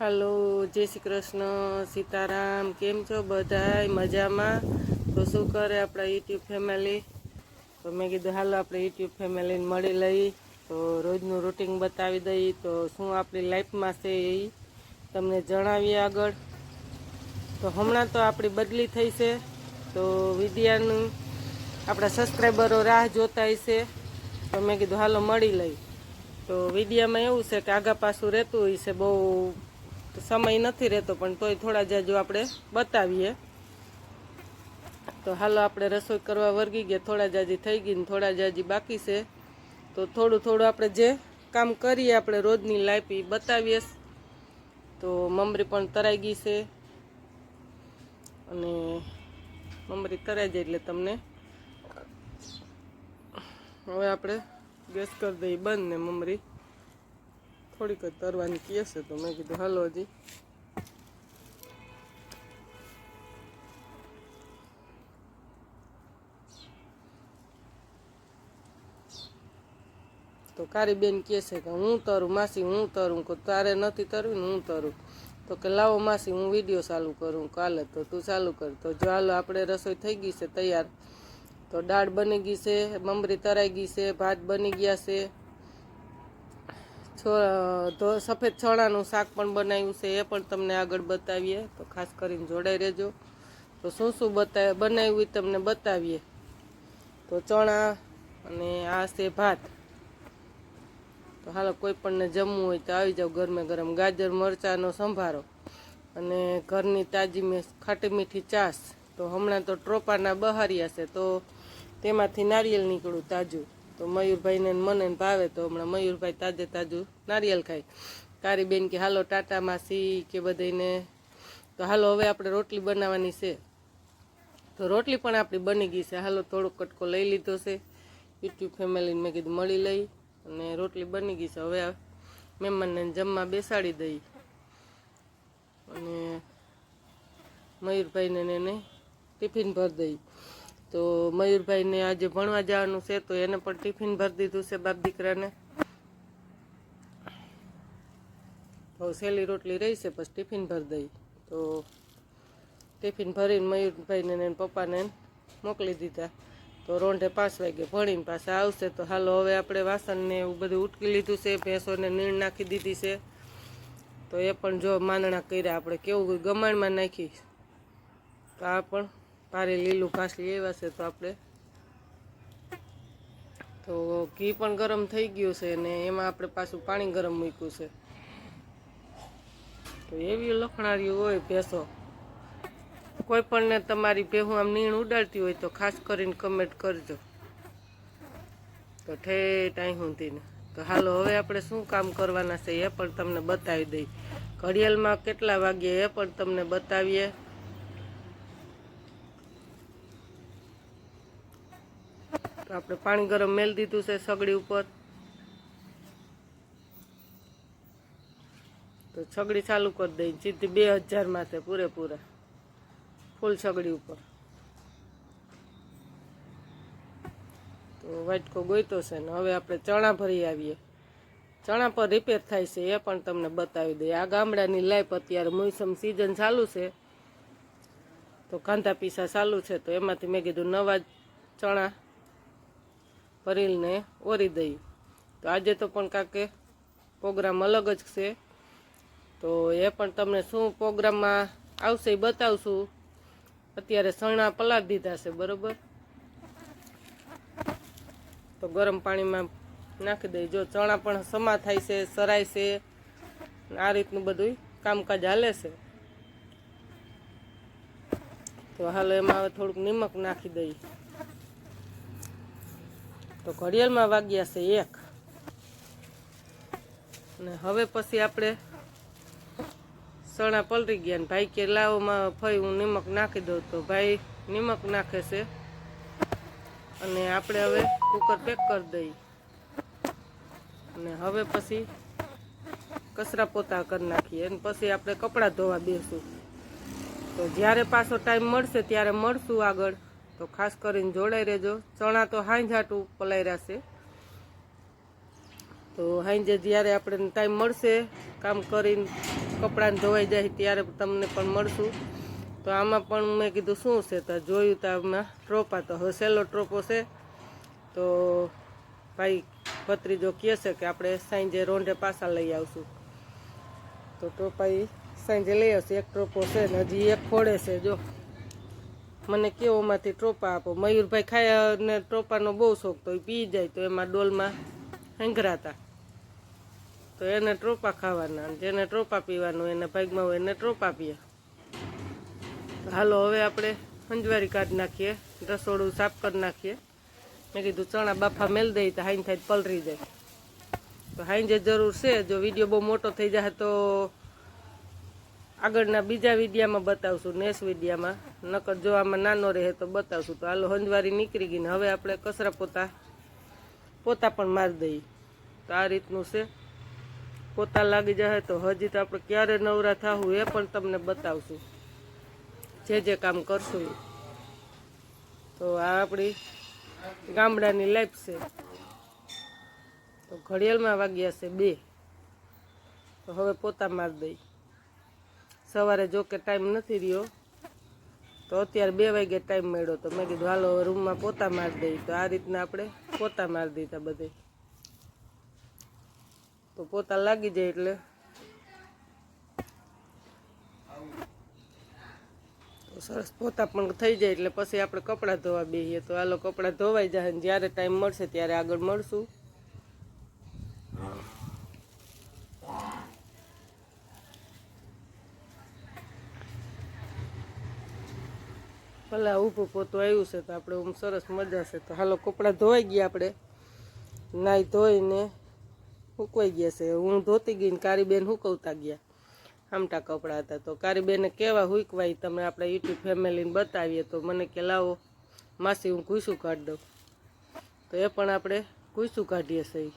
હાલો, જય શ્રી કૃષ્ણ, સીતારામ, કેમ છો બધાય? મજામાં? તો શું કરે આપણા યુટ્યુબ ફેમિલી? તો મેં કીધું, હાલો, આપણે યુટ્યુબ ફેમિલીને મળી લઈ. તો રોજનું રૂટિન બતાવી દઈ. તો શું આપણી લાઈફમાં છે એ તમને જણાવીએ આગળ. તો હમણાં તો આપણી બદલી થઈ છે. તો વિદ્યાનું આપણા સબસ્ક્રાઈબરો રાહ જોતા છે. તો મેં કીધું, હાલો, મળી લઈ. તો વિદ્યામાં એવું છે કે આગા પાછું રહેતું હોય છે બહુ સમય નથી રહેતો, પણ તોય થોડા જાજુ આપણે બતાવીએ. તો હાલો આપણે રસોઈ કરવા વર્ગી ગયા, થોડા જાજી થઈ ગઈ ને થોડા જાજી બાકી છે. તો થોડું થોડું આપણે જે કામ કરીએ આપણે રોજની લાઈફ એ બતાવીએ. તો મમરી પણ તરાઈ ગઈ છે. અને મમરી તરાઈ જાય એટલે તમને હવે આપણે ગેસ કરી દઈએ બંધ ને મમરી. થોડીક તરવાની કહે છે તો મેં કીધું, હાલો હજી તો કારી બેન કહે છે કે, હું તરું, માસી, હું તરું, કે તારે નથી તરવી હું તરું. તો કે, લાવો માસી, હું વીડિયો ચાલુ કરું કાલે તો તું ચાલુ કર. તો જો હાલો આપણે રસોઈ થઈ ગઈ છે તૈયાર, તો દાળ બની ગઈ છે, મમરી તરાઈ ગઈ છે, ભાત બની ગયા છે સફેદ ચણાનું શાક પણ બનાવ્યું છે, એ પણ તમને આગળ બતાવીએ. તો ખાસ કરીને જોડાઈ રહેજો. તો શું શું બતા, બનાવ્યું એ તમને બતાવીએ. તો ચણા અને આ છે ભાત. તો હાલો, કોઈ પણને જમવું હોય તો આવી જાવ ગરમે ગરમ. ગાજર, મરચાંનો સંભારો અને ઘરની તાજી મેં ખાટી મીઠી ચાસ. તો હમણાં તો ટ્રોપાના બહારિયા છે, તો તેમાંથી નારિયેલ નીકળું તાજું. તો મયુરભાઈને મને ભાવે તો હમણાં મયુરભાઈ તાજે તાજું નારિયેલ ખાય. કારી બેન કે, હાલો, ટાટા માસી કે બધાને. તો, હાલો, હવે આપણે રોટલી બનાવવાની છે. તો રોટલી પણ આપણી બની ગઈ છે. હાલો, થોડોક કટકો લઈ લીધો છે. યુટ્યુબ ફેમિલીને મેં કીધું, મળી લઈ. અને રોટલી બની ગઈ છે. હવે મહેમાનને જમવા બેસાડી દઈ. અને મયુરભાઈને એને ટિફિન ભરી દઈ. તો મયુરભાઈને આજે ભણવા જવાનું છે, તો એને પણ ટિફિન ભરી દીધું છે બાપ દીકરાને. તો સહેલી રોટલી રહી છે, પછી ટિફિન ભરી દઈ. તો ટિફિન ભરીને મયુરભાઈને ને પપ્પાને મોકલી દીધા. તો રોંઢે પાંચ વાગે ભણીને પાછા આવશે, તો હાલો હવે આપણે વાસણને એવું બધું ઉટકી લીધું છે, ભેંસોને નીણ નાખી દીધી છે. તો એ પણ જો માંદણા કર્યા, આપણે કેવું ગમાણમાં નાખી. તો આ પણ ભારે લીલું ઘાસ લઈ આવ્યા છે તો આપણે. તો ઘી પણ ગરમ થઈ ગયું છે ને એમાં આપણે પાછું પાણી ગરમ મૂક્યું છે. તો એવી લખણારી હોય ભેંસો. કોઈ પણને તમારી ભેહું આમ નીણ ઉડાડતી હોય તો ખાસ કરીને કમેન્ટ કરજો. તો ઠેઠ અહીં સુધીને તો હાલો, હવે આપણે શું કામ કરવાના છે એ પણ તમને બતાવી દઈ. ઘડિયાળમાં કેટલા વાગ્યે એ પણ તમને બતાવીએ. તો આપણે પાણી ગરમ મેલ દીધું છે સગડી ઉપર. તો સગડી ચાલુ કરી દઈ સીધી બે હજાર માથે પૂરેપૂરા. ફૂલ સગડી ઉપર. તો વાટકો ગોઈતો છે ને હવે આપણે ચણા ભરી આવીએ. ચણા પર રિપેર થાય છે એ પણ તમને બતાવી દઈએ. આ ગામડાની લાઈફ અત્યારે મોસમ સિઝન ચાલુ છે. તો કાંધા પીસા ચાલુ છે તો એમાંથી મેં કીધું નવા ચણા ભરીને ઓરી દઈ. તો આજે તો પણ કાંકે પ્રોગ્રામ અલગ જ છે. તો એ પણ તમને શું પ્રોગ્રામમાં આવશે એ બતાવશું. અત્યારે સણા પલાળ દીધા છે, બરોબર? તો ગરમ પાણીમાં નાખી દઈ. જો ચણા પણ સમા થાય છે, સરાય છે, આ રીતનું બધું કામકાજ હાલે છે. તો હાલ એમાં હવે થોડુંક નિમક નાખી દઈ. તો ઘડિયાળમાં વાગ્યા છે એક. અને હવે પછી આપણે સણા પલરી ગયા ને ભાઈ કે લાવોમાં ફઈ હું નિમક નાખી દઉં તો ભાઈ નિમક નાખે છે. અને આપણે હવે કુકર પેક કરી દઈએ. અને હવે પછી કચરા પોતા કરી નાખીએ અને પછી આપણે કપડાં ધોવા બેસું. તો જ્યારે પાછો ટાઈમ મળશે ત્યારે મળશું આગળ. તો ખાસ કરીને જોડાઈ રહેજો. ચણા તો હાંજ હાટું પલાયરા છે. તો સાંજે જ્યારે આપણે ટાઈમ મળશે, કામ કરીને કપડાને ધોવાઈ જાય ત્યારે તમને પણ મળશું. તો આમાં પણ મેં કીધું શું છે, તો જોયું તો આમાં ટ્રોપા તો હવે સહેલો ટ્રોપો છે. તો ભાઈ ભત્રીજો કહે છે કે આપણે સાંજે રોંઢે પાછા લઈ આવશું. તો ટ્રોપા એ સાંજે લઈ આવશે. એક ટ્રોપો છે ને હજી એક ફોડે છે, જો. મને કેવોમાંથી ટ્રોપા આપો? મયુરભાઈ ખાય ને ટ્રોપાનો બહુ શોખ તો એ પી જાય તો એમાં ડોલમાં હંગરાતા તો એને ટ્રોપા ખાવાના જેને ટ્રોપા પીવાનું એને ભાગમાં હોય એને ટ્રોપા પીએ. હાલો હવે આપણે સંજવારી કાઢી નાખીએ, રસોડું સાફ કરી નાખીએ. મેં કીધું ચણા બાફા મેલ દઈ તો હાઈન થાય પલરી જાય. તો હાઈન જે જરૂર છે, જો વીડિયો બહુ મોટો થઈ જાય તો આગળના બીજા વિડીયામાં બતાવશું, નેક્સ્ટ વિડીયામાં નકર જો આમાં નાનો રહે તો બતાવશું. તો હાલો, હંજવારી નીકળી ગઈ ને હવે આપણે કસરા પોતા પોતા પણ મારી દઈએ. તો આ રીતનું છે. પોતા લાગી જાય તો હજી તો આપણે ક્યારે નવરા થવું એ પણ તમને બતાવશું. જે જે કામ કરશું તો આ આપણી ગામડાની લાઈફ છે. તો ઘડિયાળમાં વાગ્યા છે બે. તો હવે પોતા મારી દઈ સવારે જો કે ટાઈમ નથી રહ્યો, તો અત્યારે બે વાગે ટાઈમ મળ્યો તો મેં કીધું, હાલો રૂમમાં પોતા મારી દઈ તો આ રીતના આપણે પોતા મારી દીધા બધે. તો પોતા લાગી જાય એટલે. સરસ પોતા પણ થઈ જાય એટલે પછી આપણે કપડાં ધોવા બેહીએ. તો હાલો, કપડાં ધોવાઈ જાય જ્યારે ટાઈમ મળશે ત્યારે આગળ મળશું. ભલા ઊભું પોતું આવ્યું છે તો આપણે આમ સરસ મજા છે. તો હાલો કપડાં ધોવાઈ ગયા આપણે. નાહી ધોઈને હુકવાઈ ગયા છે. હું ધોતી ગઈ ને કારીબેન હુકવતા ગયા. આમટા કપડાં હતા. તો કારીબેને કેવા હુકવાય તમે આપણા યુટ્યુબ ફેમિલીને બતાવીએ. તો મને કે લાવો, માસી, હું કુસું કાઢી દઉં. તો એ પણ આપણે કુસું કાઢીએ છીએ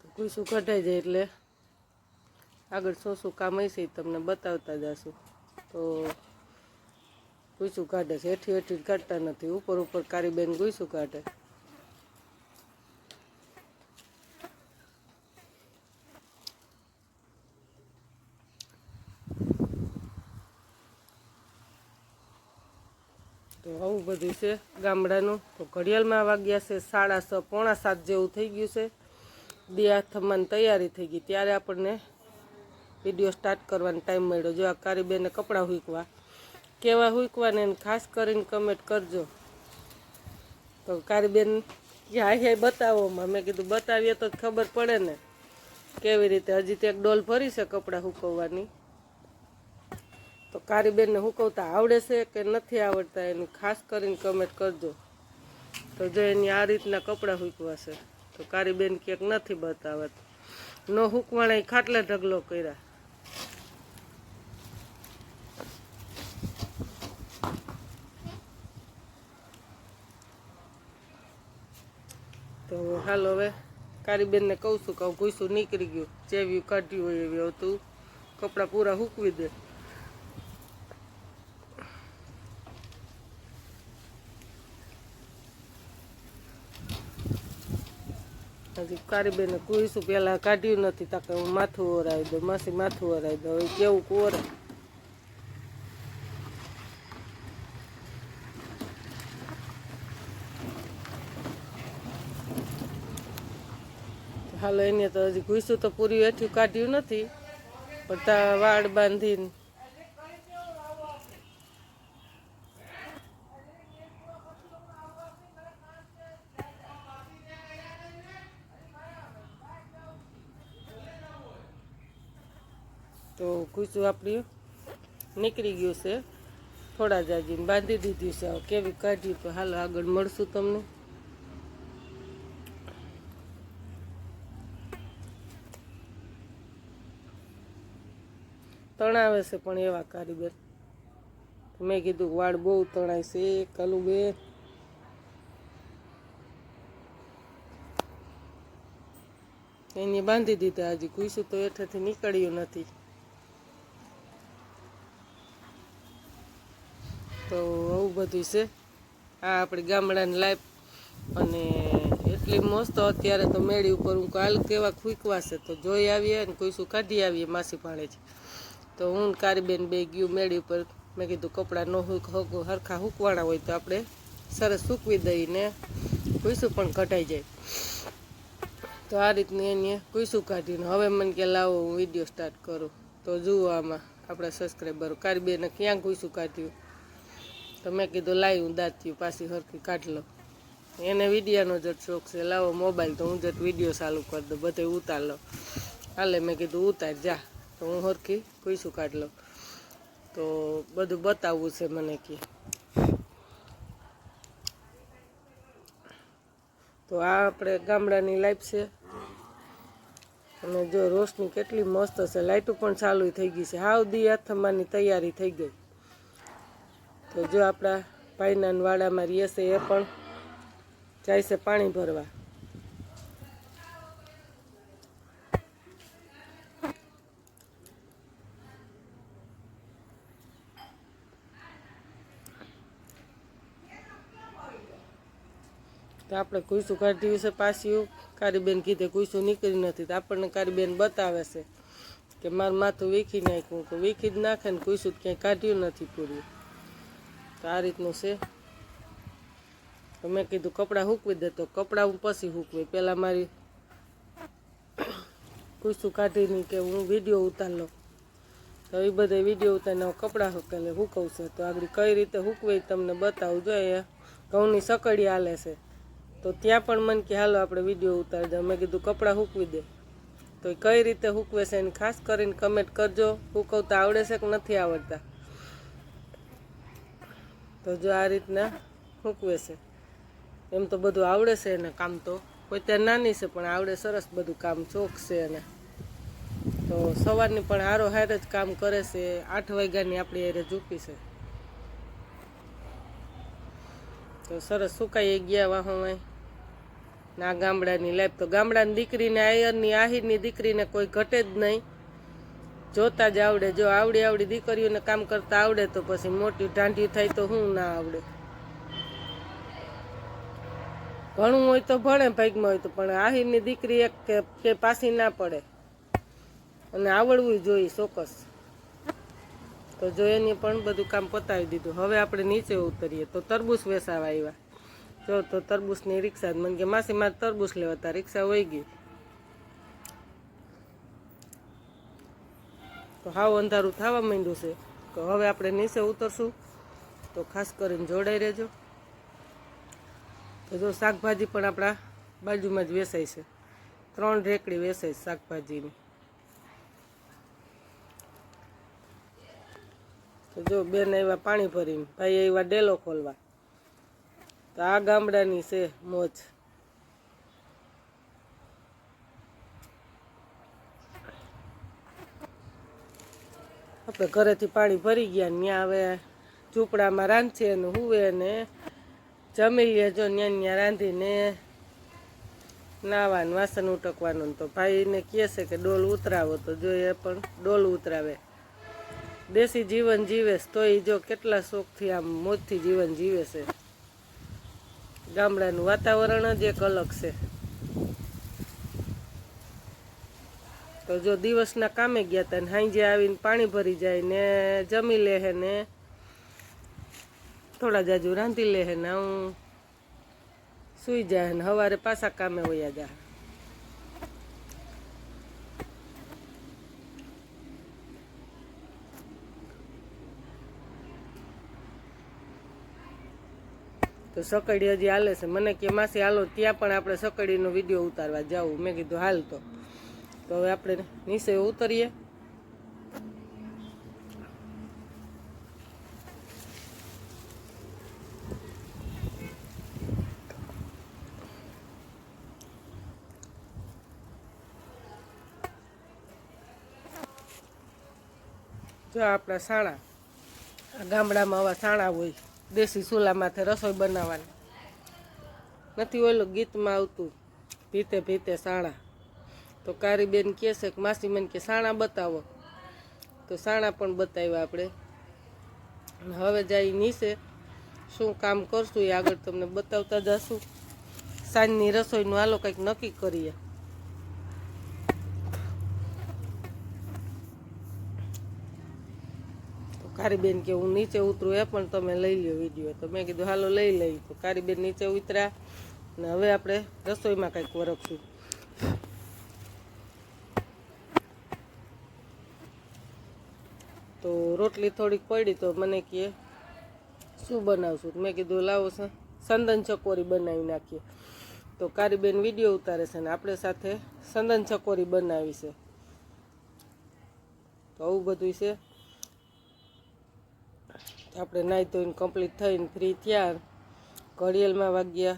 તો કુસું કઢાઈ જાય એટલે આગળ શું શું કામ હશે તમને બતાવતા જશું. તો ગુઈસું કાઢે છે, હેઠી હેઠી કાઢતા નથી. ઉપર ઉપર કારીબેન ગુઈસું કાઢે. તો આવું બધું છે ગામડાનું. તો ઘડિયાળમાં વાગ્યા છે સાડા છ પોણા સાત જેવું થઈ ગયું છે. દિયા થવાની તૈયારી થઈ ગઈ. ત્યારે આપણને વીડિયો સ્ટાર્ટ કરવાનો ટાઈમ મળ્યો. જો આ કારીબેને કપડાં હુંકવા, કેવા હુંકવાને એને ખાસ કરીને કમેન્ટ કરજો. તો કારીબેન કે હા હા બતાવોમાં મેં કીધું બતાવીએ તો ખબર પડે ને કેવી રીતે. હજી તો એક ડોલ ભરી છે કપડાં હુકવવાની. તો કારીબેનને હુકવતા આવડે છે કે નથી આવડતા એની ખાસ કરીને કમેન્ટ કરજો. તો જો એની આ રીતના કપડાં હુકવા છે. તો કારીબેન ક્યાંક નથી બતાવત. નો હુકવાણા ખાટલે ઢગલો કર્યા. તો હાલો હવે કારીબેનને કહું છું કે ઘૂસું નીકળી ગયું. જેવી કાઢ્યું હોય એવી હતું કપડાં પૂરા હૂકવી દે. હજી કારીબેને કુઈશું પહેલાં કાઢ્યું નથી, તાકે હું માથું ઓરાવી દઉં, માસી માથું ઓરાવી દઉં કેવું ઓરે? હાલો, એને તો હજી ઘૂસું તો પૂરી હેઠું કાઢ્યું નથી. પણ તા વાળ બાંધીને. તો ઘૂસું આપણું નીકળી ગયું છે. થોડા જાજીને બાંધી દીધું છે. કેવી કાઢ્યું તો હાલો આગળ મળશું તમને. તણાવે છે પણ એવા કારીગર. મેં કીધું વાળ બહુ તણાય છે. કલું બે. એને બાંધી દીધા હજી કુઈશું તો હેઠેથી નીકળ્યું નથી. તો આવું બધું છે. આ આપણી ગામડાની લાઈફ અને એટલી મસ્ત અત્યારે તો મેળી ઉપર હું કાલ કેવા ખૂકવાશે તો જોઈ આવીએ ને કોઈ શું કાઢી આવીએ માસી પાણે છે તો હું કારીબેન બે ગયું મેળી ઉપર. મેં કીધું કપડાં ન હુક હરખા હૂકવાના હોય તો આપણે સરસ સૂકવી દઈને કુઈસું પણ કઢાઈ જાય. તો આ રીતની એને કુઈસું કાઢીને હવે મને કે લાવો હું વીડિયો સ્ટાર્ટ કરું. તો જુઓ આમાં આપણા સબસ્ક્રાઈબરો કારીબેને ક્યાં કુઈસું કાઢ્યું. તો મેં કીધું લાવી હું દાંત્યું પાછી હરખી કાઢ લો એને વિડીયાનો જટ શોખ છે. લાવો મોબાઈલ તો હું જટ વીડિયો ચાલુ કરી દઉં, બધે ઉતાર લો હાલે મેં કીધું ઉતાર જા. તો હું હરખી કુઈસું કાઢી લઉં તો બધું બતાવવું છે મને કે. તો આ આપણે ગામડાની લાઈફ છે. અને જો રોશની કેટલી મસ્ત છે. લાઇટો પણ ચાલુ થઈ ગઈ છે. હાવ દી અથમાની તૈયારી થઈ ગઈ. તો જો આપણા ભાઈના વાડામાં રહીએ છે એ પણ જાય છે પાણી ભરવા. આપણે કુઈસું કાઢ્યું છે પાછું કારીબેન કીધે કુઈસું નીકળી નથી. તો આપણને કારીબેન બતાવે છે કે મારું માથું વીખી નાખ્યું. તો વીખી જ નાખે ને કુઈસું તો ક્યાંય કાઢ્યું નથી પૂરું તો આ રીતનું છે. તો મેં કીધું કપડાં હૂકવી દે તો કપડાં હું પછી હૂકવી. પહેલાં મારી કુસુ કાઢીને કે હું વીડિયો ઉતાર લઉં. તો એ બધા વીડિયો ઉતારીને કપડાં હૂકેલે હૂકવશે તો આગળ કઈ રીતે હૂકવે તમને બતાવું. જોઈએ ઘઉંની સકડી હાલે છે. તો ત્યાં પણ મને કે, હાલો, આપણે વીડિયો ઉતારી દે મેં કીધું, કપડાં હૂકવી દે. તો કઈ રીતે હૂકવે છે એને ખાસ કરીને કમેન્ટ કરજો. હૂકવતા આવડે છે કે નથી આવડતા? તો જો આ રીતના હૂકવે છે. એમ તો બધું આવડે છે એને કામ તો. કોઈ ત્યાં નાની છે, પણ આવડે સરસ બધું કામ છે એને. તો સવારની પણ હારો હાર જ કામ કરે છે. આઠ વાગ્યાની આપણી હારે ઝૂકી છે. તો સરસ સુકાઈ ગયા વાહોમાં ના ગામડાની લાઈફ તો ગામડાની દીકરીને, આયરની, આહિરની દીકરીને કોઈ ઘટે જ નહીં. જોતા જ આવડે. જો આવડી આવડી દીકરીઓને કામ કરતા આવડે, તો પછી મોટી ઢાંઢી થાય તો હું ના આવડે. ભણવું હોય તો ભણે, ભાગમાં હોય તો પણ આહિરની દીકરી એક કે પાછી ના પડે. અને આવડવું જોઈએ ચોક્કસ. તો જો એની પણ બધું કામ પતાવી દીધું. હવે આપણે નીચે ઉતરીએ. તો તરબૂચ વેસાવા આવ્યા. જો તો તરબૂચની રિક્ષા મને કે માસી, મારે તરબૂચ લેવા તા રિક્ષા વહી ગઈ. તો હાવ અંધારું થવા માંડ્યું છે. તો હવે આપણે નીચે ઉતરશું. તો ખાસ કરીને જોડાઈ રહેજો. તો જો શાકભાજી પણ આપણા બાજુમાં જ વેચાય છે. ત્રણ રેકડી વેચાય છે શાકભાજીની. તો જો બેન આવ્યા પાણી ભરીને. ભાઈ આવ્યા ડેલો ખોલવા. તો આ ગામડાની છે મોજ. આપણે ઘરેથી પાણી ભરી ગયા ત્યાં હવે ઝૂંપડામાં રાંધીએ ને હુવે ને જમી લે જો ત્યાં ત્યાં રાંધીને નાવાનું વાસણ ઉટકવાનું. તો ભાઈને કહે છે કે ડોલ ઉતરાવો, તો જો એ પણ ડોલ ઉતરાવે. દેશી જીવન જીવે તો તોય જો કેટલા શોખથી આમ મોજથી જીવન જીવે છે. ગામડાનું વાતાવરણ જ એક અલગ છે. તો જો દિવસના કામે ગયા હતા ને સાંજે આવીને પાણી ભરી જાય ને જમી લે હે ને, થોડા જાજુ રાંધી લે હે ને, હું સુઈ જાય ને સવારે પાછા કામે વયા જાય તો સકડી હજી હાલે છે. મને કે માસી હાલો, ત્યાં પણ આપણે સકડીનો વીડિયો ઉતારવા જાવું મેં કીધું, હાલ તો. તો હવે આપણે નીચે ઉતરીએ. જો આપણા સાણા ગામડામાં આવા સાણા હોય. દેશી ચૂલામાંથી રસોઈ બનાવવાની. નથી ઓલું ગીતમાં આવતું, ભીતે ભીતે સાણા. તો કારીબેન કહે છે કે, માસી મને કે સાણા બતાવો. તો સાણા પણ બતાવ્યા આપણે. હવે જાય નીચે. શું કામ કરશું એ આગળ તમને બતાવતા જશું. સાંજની રસોઈનું હાલો કંઈક નક્કી કરીએ. તો કારીબેન કે હું નીચે ઉતરું એ પણ તમે લઈ લ્યો વીડિયો તો મેં કીધું, હાલો, લઈ લઈ. તો કારીબેન નીચે ઉતર્યા ને હવે આપણે રસોઈમાં કંઈક વરખશું. તો રોટલી થોડીક પડી તો મને કહે, શું બનાવશું? મેં કીધું, લાવો સંદન ચકોરી બનાવી નાખીએ. તો કારીબેન વીડિયો ઉતારે છે ને આપણે સાથે સંદન ચકોરી બનાવી છે. તો આવું બધું છે. આપણે નાહી ધોઈને કમ્પ્લીટ થઈને ફ્રી થયા. ઘડિયાળમાં વાગ્યા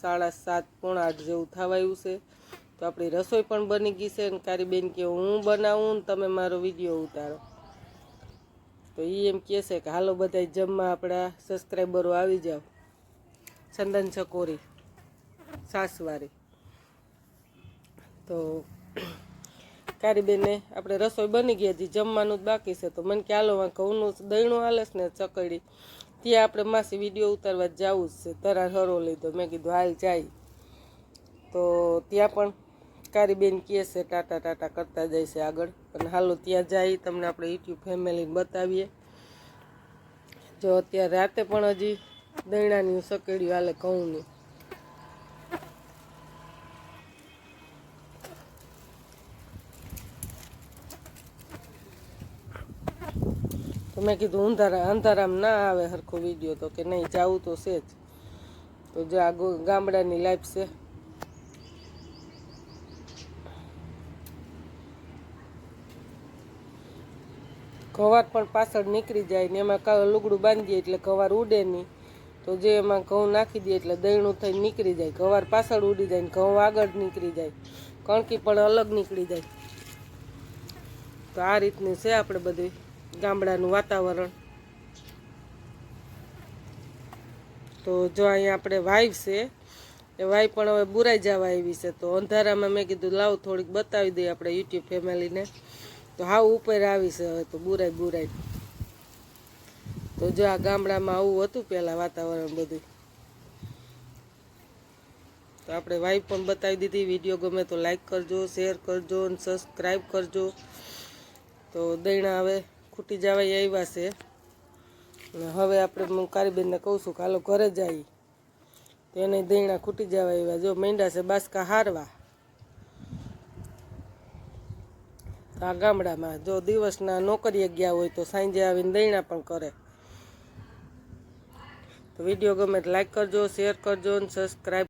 સાડા સાત, પોણા આઠ જેવું થવાયું છે. તો આપણી રસોઈ પણ બની ગઈ છે અને કારીબેન કે હું બનાવું ને તમે મારો વીડિયો ઉતારો. તો એ એમ કહે છે કે હાલો બધા જમવા આપણા સબસ્ક્રાઈબરો આવી જાઓ. ચંદન ચકોરી સાસવારી. તો કારીબેને આપણે રસોઈ બની ગઈ હજી જમવાનું જ બાકી છે. તો મને કે હાલો ઘઉંનું દહીણું હાલે ને ચકડી ત્યાં આપણે માસી વીડિયો ઉતારવા જવું જ છે. તરા હરો લીધો. મેં કીધું, હાલ જાય. તો ત્યાં પણ કારીબેન કહે છે, ટાટા ટાટા કરતા જાય છે આગળ. અને હાલો, ત્યાં જાય તમને આપણે યુટ્યુબ ફેમિલીને બતાવીએ. જો અત્યારે રાતે પણ હજી દહીણાની સકેડ્યું હાલે ઘઉંની. મેં કીધું, અંધારા અંધારામાં ના આવે સરખો વીડિયો તો કે નહીં, જવું તો છે જ. તો જે આ ગામડાની લાઈફ છે. કવાર પણ પાછળ નીકળી જાય ને એમાં લુગડું બાંધીએ એટલે કવાર ઉડે નહીં. તો જે એમાં ઘઉં નાખી દઈએ એટલે દહીણું થઈને નીકળી જાય. કવાર પાછળ ઉડી જાય ને ઘઉં આગળ નીકળી જાય. કણકી પણ અલગ નીકળી જાય. તો આ રીતની છે આપણે બધું. ગામડાનું વાતાવરણ. તો જો અહીંયા આપણે વાઈફ છે, એ વાઈફ પણ હવે બુરાઈ જવા આવી છે. તો અંધારામાં મેં કીધું, લાવ થોડીક બતાવી દઈએ આપણે યુટ્યુબ ફેમિલીને. તો હાવ ઉપર આવી છે હવે તો બુરાઈ બુરાઈ. તો જો આ ગામડામાં આવું હતું પહેલાં વાતાવરણ બધું. તો આપણે વાઈફ પણ બતાવી દીધી. વીડિયો ગમે તો લાઈક કરજો, શેર કરજો અને સબસ્ક્રાઈબ કરજો. તો દૈણા હવે ખૂટી જવા આવ્યા છે. હવે આપણે હું કારીબેનને કહું છું કે હાલો ઘરે જઈ તો એને દહીણા ખૂટી જવા આવ્યા. જો મેંડા છે બાસકા હારવા. આ ગામડામાં જો દિવસના નોકરીએ ગયા હોય તો સાંજે આવીને દહીણા પણ કરે. તો વીડિયો ગમે તો લાઈક કરજો શેર કરજો અને સબસ્ક્રાઈબ